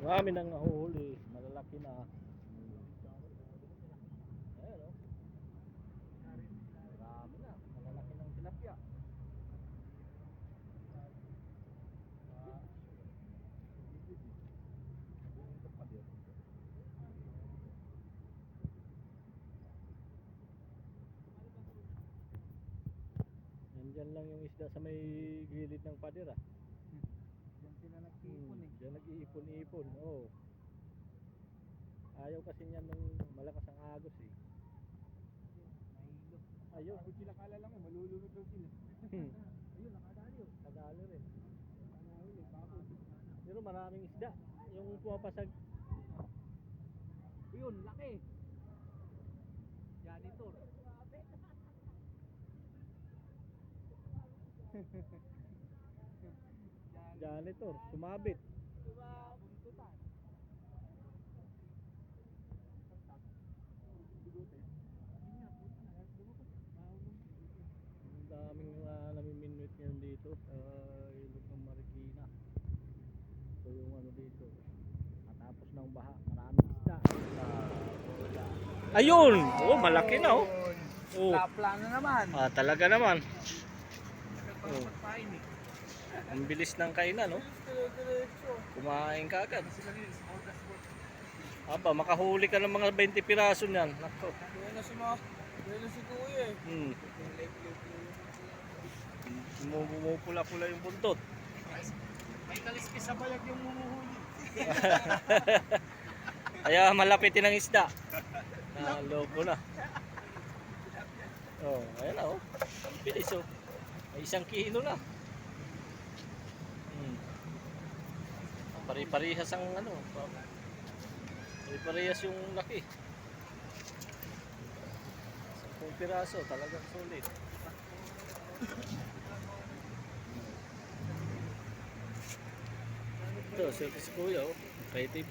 Marami nang nahuhuli. Malalaki na. Ayan o. Marami na. Malalaki ng tilapia. Nandyan lang yung isda sa may gilid ng pader ah. Diyan sila nagtipon Hmm, eh. Nag-iipon-ipon, oo. Ayaw kasi niyan ng malakas ang agos eh. Ayun. Pagod sila kalala mo, malulunod daw sila. Hmm. Ayun, nakadali oh. Kadali rin. Nakahuli, bakod. Pero maraming isda. Yung pumapasag. Ayun, laki. Janitor. Janitor, sumabit. Diba, buntutan. Ang daming uh, namiminuit ngayon dito sa ilog ng Marikina. Ito yung ano dito. Matapos ng baha, maraming isda. Ayun! Oh, malaki na oh. Oh. Kapla na naman. Ah, talaga naman. Eh. Ang bilis ng kainan, no? Kumain ka agad. Aba, makahuli ka ng mga 20 piraso niyan. Nako. Kaya na si Ma. Kaya na si Kuya eh. Hmm. Bumupula-pula yung buntot. May kaliskis sa bayag yung mumuhuli. Kaya malapitin ang isda. Naloko na. Oh, ayan na oh. Ang bilis oh. May isang kilo na. Pari-parihas ang ano. Pari-parihas yung laki. Sampung piraso, talagang sulit. Ito, si si Kuya oh. Creative.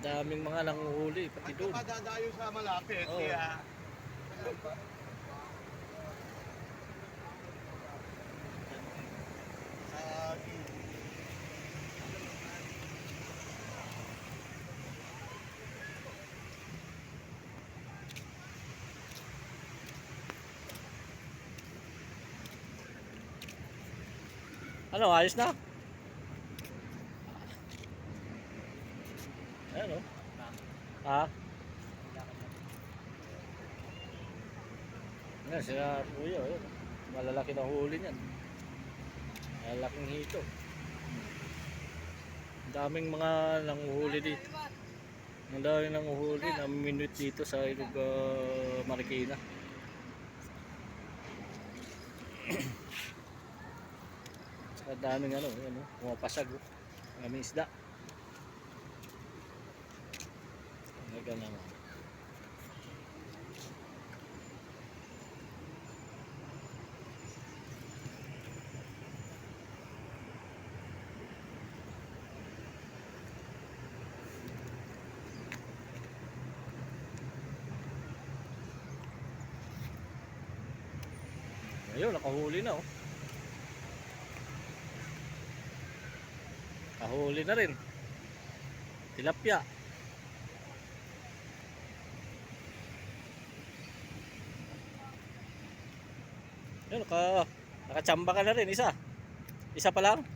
Daming mga nanguhuli, pati doon. Madadayo sa malapit, Oo. kaya Ano, ayos na? Ayan oh. Ha? Ayan, sila kuya, oh. Malalaki na huli niyan. Malalaking hito. Ang daming mga nanguhuli dito. Ang daming nanguhuli na minute dito sa ilog uh, Marikina. Saka daming ano, ano, pumapasag. Oh. Maraming isda. Talaga naman. Ayun, nakahuli na oh. Nakahuli na rin. Tilapia. Ayun, naka, nakachamba ka na rin, isa. Isa pa lang.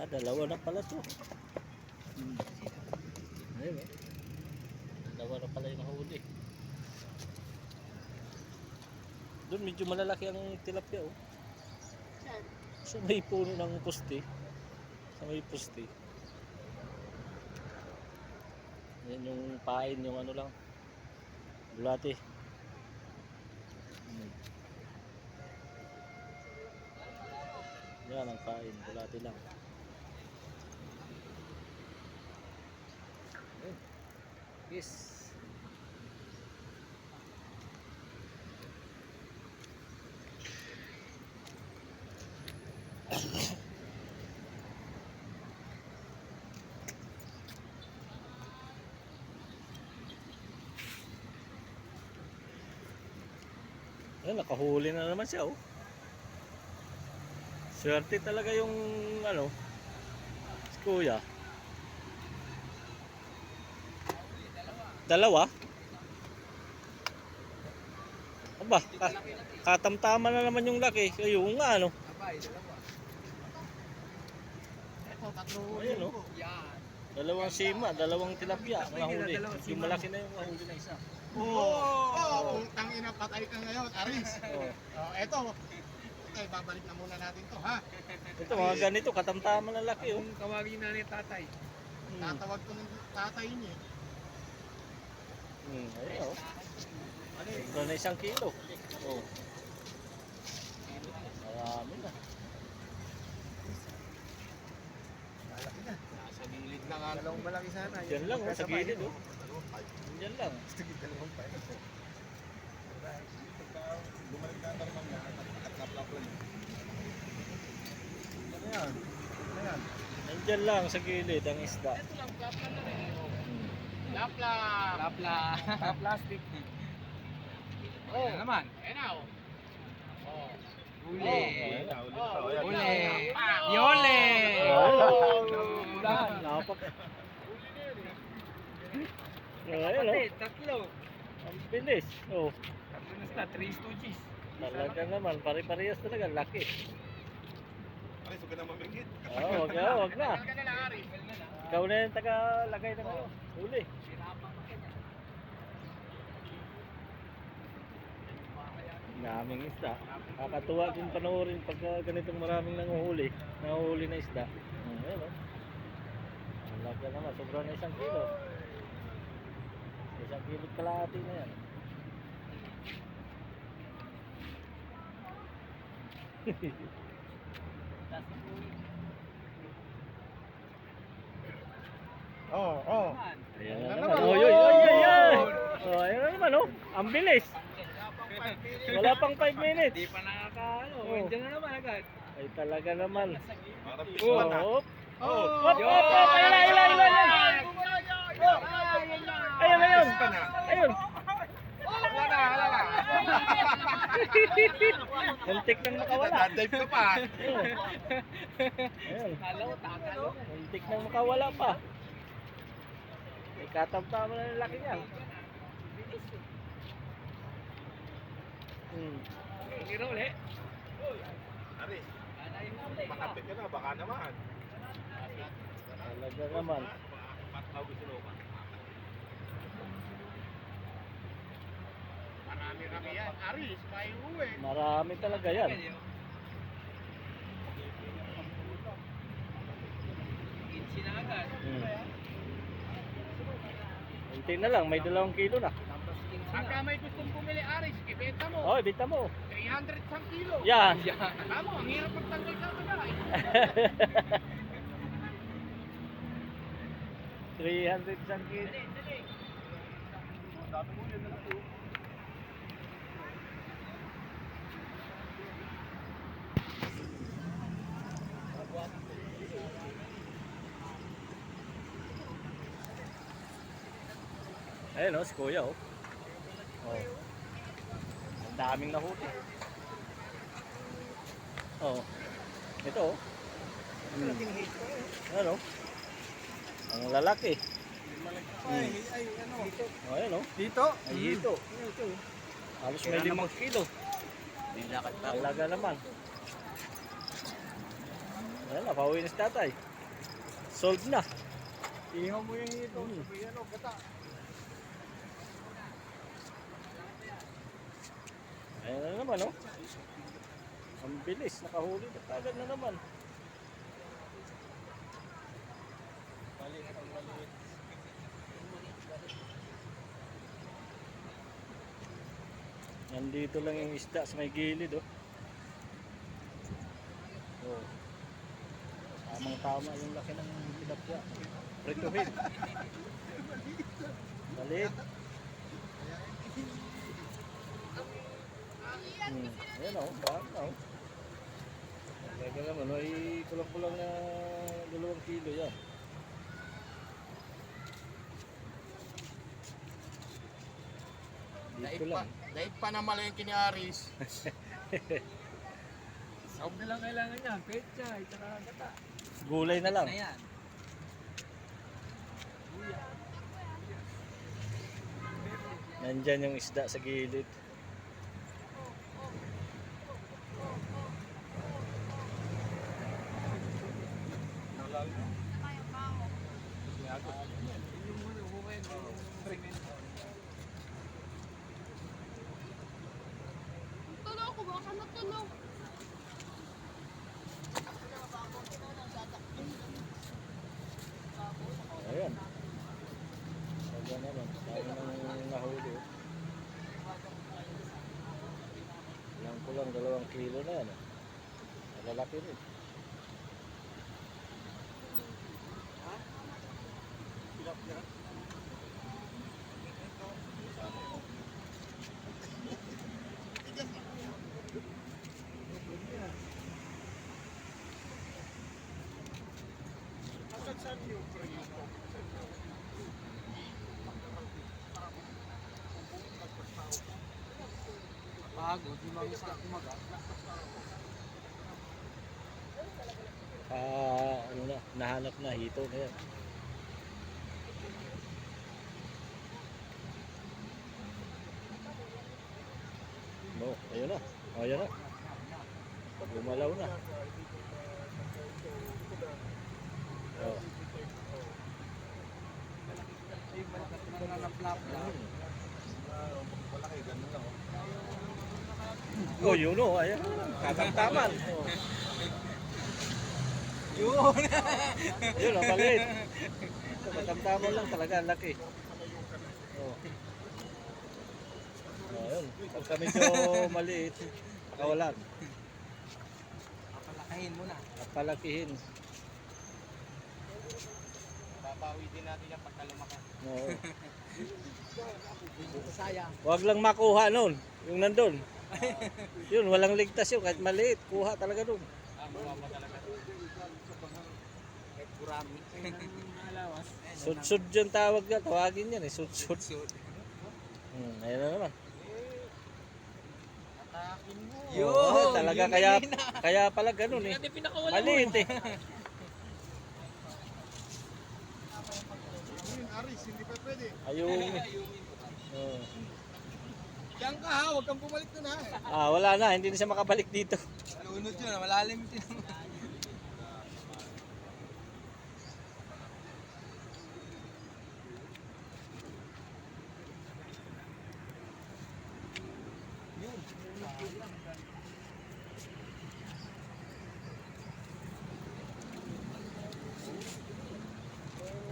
Ah, dalawa na pala to. Hmm. Ayun, oh. Dalawa na pala yung nahuli. Doon medyo malalaki ang tilapia oh. Sa may puno ng puste. Sa may puste. Yan yung pain yung ano lang. Bulate. Hmm. Yan ang pain, bulate lang. Yes. Ayun, nakahuli na naman siya, oh. Swerte talaga yung, ano, si kuya. Dalawa? Aba, ka- katamtama na naman yung laki. Ayun nga, ano. Ayun, oh. Dalawang sima, dalawang tilapia. Nahuli. Yung malaki na yung nahuli na isa. Oo. Oh, putang ina patay ka ngayon, Aris. Oh. Oh, eto. Okay, babalik na muna natin to, ha? Ito, mga ganito, katamtama na laki, oh. Tawagin na ni tatay. Hmm. Tatawag ko ng tatay niya. Hmm, ayun, oh. Ito na isang kilo. Oh. Marami na. Malaki na. Nasa gilid na nga. Dalawang malaki sana. Yan lang, oh, sa gilid, oh. Yan lang. Gilid dalawang pa. Ano yan? Ano yan? Nandyan lang sa gilid ang isda. Ito lang, lapla na rin. Lapla. Lapla. plastic. Oh. Naman? Ayan na, oh. Oh. Huli. Oh, Huli. Yole. Oh. Ulan. Ayun, oh. tatlo. Ang bilis. Oh. Tatlo na sa 3 stooges. Talaga naman, pare-parehas talaga, laki. Ay, suka na mamigit. Oo, wag na, wag na. Ka na. Ikaw na yung taga-lagay na kayo. Huli. Daming isda. Kakatuwa din panoorin pagka ganitong maraming nanguhuli. Nanguhuli na isda. Hmm, ayun oh. Ang laki naman, sobra na isang kilo. Isang kilo kalahati na yan. Oh, oh. Ayan na naman. Oh, yoy, yoy, yoy, yoy. Oh, ayan na naman, oh. Ang bilis. Wala pang 5 minutes. Di pa nakakaano. Oh. Nandiyan na naman agad. Ay talaga naman. Para Oh, pispan na. hop. Oh. Hop, hop, hop. Ayun, ayun, ayun, ayun. Ayun, ayun. Ayun. Wala wala na. Muntik nang makawala. Nadive ka pa. Ayun. Muntik nang makawala pa. May katamtama na yung laki niya. Hmm. Hiro ulit. Ari, makapit ka na, baka naman. Talaga naman. Patawag gusto naman. Marami-rami yan. Aris, may uwi. Marami talaga yan. Inchi na agad. Hmm. Unti na lang, may dalawang kilo na. Pagka may gustong bumili, Aris, ibenta mo. Oh, ibita mo. 300 isang kilo. Yan. Tama, ang hirap magtanggal ka ka na. 300 isang kilo. Ayun oh, si Kuya oh. Oh. Ang daming nahuli. Oh. Ito oh. Hmm. Ano? Ang lalaki. Hmm. Oh, ayun oh. Dito? Ay, hito. Halos may limang kilo. Nilakad Talaga naman. Ayan na, pauwi na si tatay. Sold na. Ihaw mo yung ito. Hmm. Sabi ano, gata. Ayan na naman, oh. Ang bilis, nakahuli na kagad na naman. Nandito lang yung isda sa may gilid, oh. Oh. Tamang tama yung laki ng tilapia. Prituhin. Balit. Hmm. Ayan o, baka na o. Talaga naman, ay kulang-kulang na dalawang kilo yan. Daig Dito pa, lang. daig pa na malengke ni Aris. Sahog na lang kailangan niya. Pecha, itaka gata. Gulay na lang. Na yan. Nandyan yung isda sa gilid. Tulog ako, baka matulog. Ayan. Saga naman. Dami nang nahuli. oh. Lang ko lang dalawang kilo na yan. oh. Malalaki rin. Pagod, di mga isda kumaga. Ah, ano na, nahanap na hito na. No, ayun na. Ayun na. Gumalaw na. Oh. Nananaplap lang. Malaki, ganun lang. Oh, yun oh, ayun. Katamtaman. Oh. Yun! Yun, ang maliit. Katamtaman lang talaga, ang laki. Oh. Oh, yun. Pagka medyo maliit, kawalan. Papalakahin mo na. At palakihin. Babawi din natin yan pagka lumaki. Oo. Sayang. Huwag lang makuha nun, yung nandun. yun, walang ligtas yun, kahit maliit, kuha talaga dun. Ah, mababa talaga. Kahit gurami. Alawas. Sudsud yung tawag yan, tawagin yan eh, sudsud. Sud. Hmm, ayun na naman. Atakin mo. Yun, Oo, talaga yun kaya, na. kaya pala ganun eh. Maliit eh. Yun, Aris, hindi pa pwede. Ayun. Oo. Diyan ka ha, huwag kang bumalik doon ha. Ah, wala na, hindi na siya makabalik dito. Lunod yun, malalim din.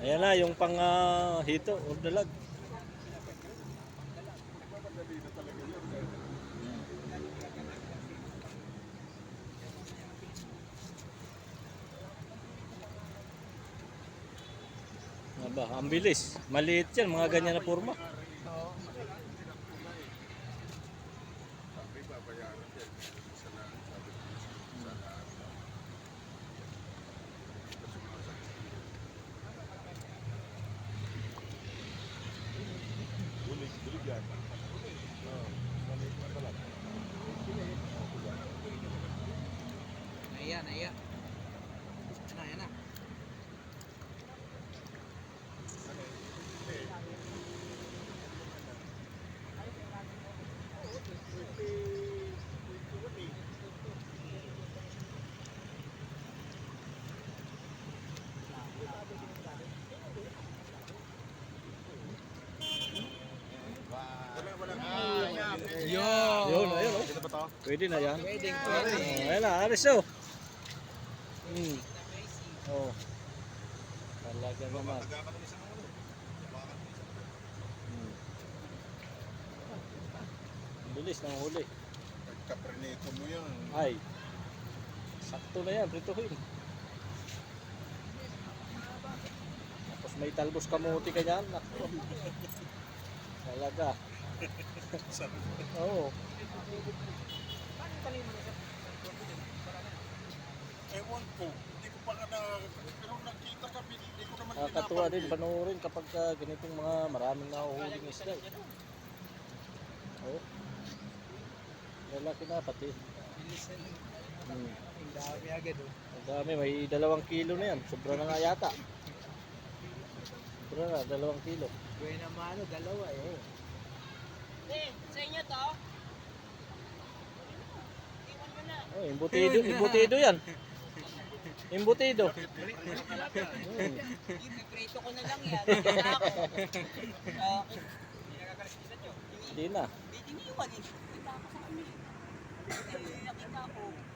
Ayan na, yung pang ah, hito, o dalag. Aba, ang bilis. Maliit yan, mga ganyan na forma. Bulig, bulig yan. Naiya, naiya. Yan na, yan na. Wala, wala. Ah, yan. Yun! Yun, ayun oh. Pwede? Pwede na yan. Pwedeng, Oh, pwede. ayan na, aris oh. Hmm. Oh. Talaga naman. Hmm. Bilis ng huli. Nagkapreneto mo yan. Ay. Sakto na yan, prituhin. Tapos may talbos kamuti ka. Nakto. Talaga. Oo. Tatanim mo na Ewan ko, hindi ko pa na, pero nakita kami, hindi ko naman Nakakatuwa din panoorin kapag uh, ganitong mga maraming nahuhuling isda. Eh. Oo. Oh. Lalaki na pati. Hmm. Ang dami agad oh. Ang dami, may dalawang kilo na yan. Sobra na nga yata. Sobra na, dalawang kilo. Gawin naman ano, dalawa eh. Eh, sa inyo to? Oh, embutido, embutido yan. Embutido. Ipiprito ko na lang yan. Hindi na. Hindi na. Hindi na. Hindi na. Hindi na.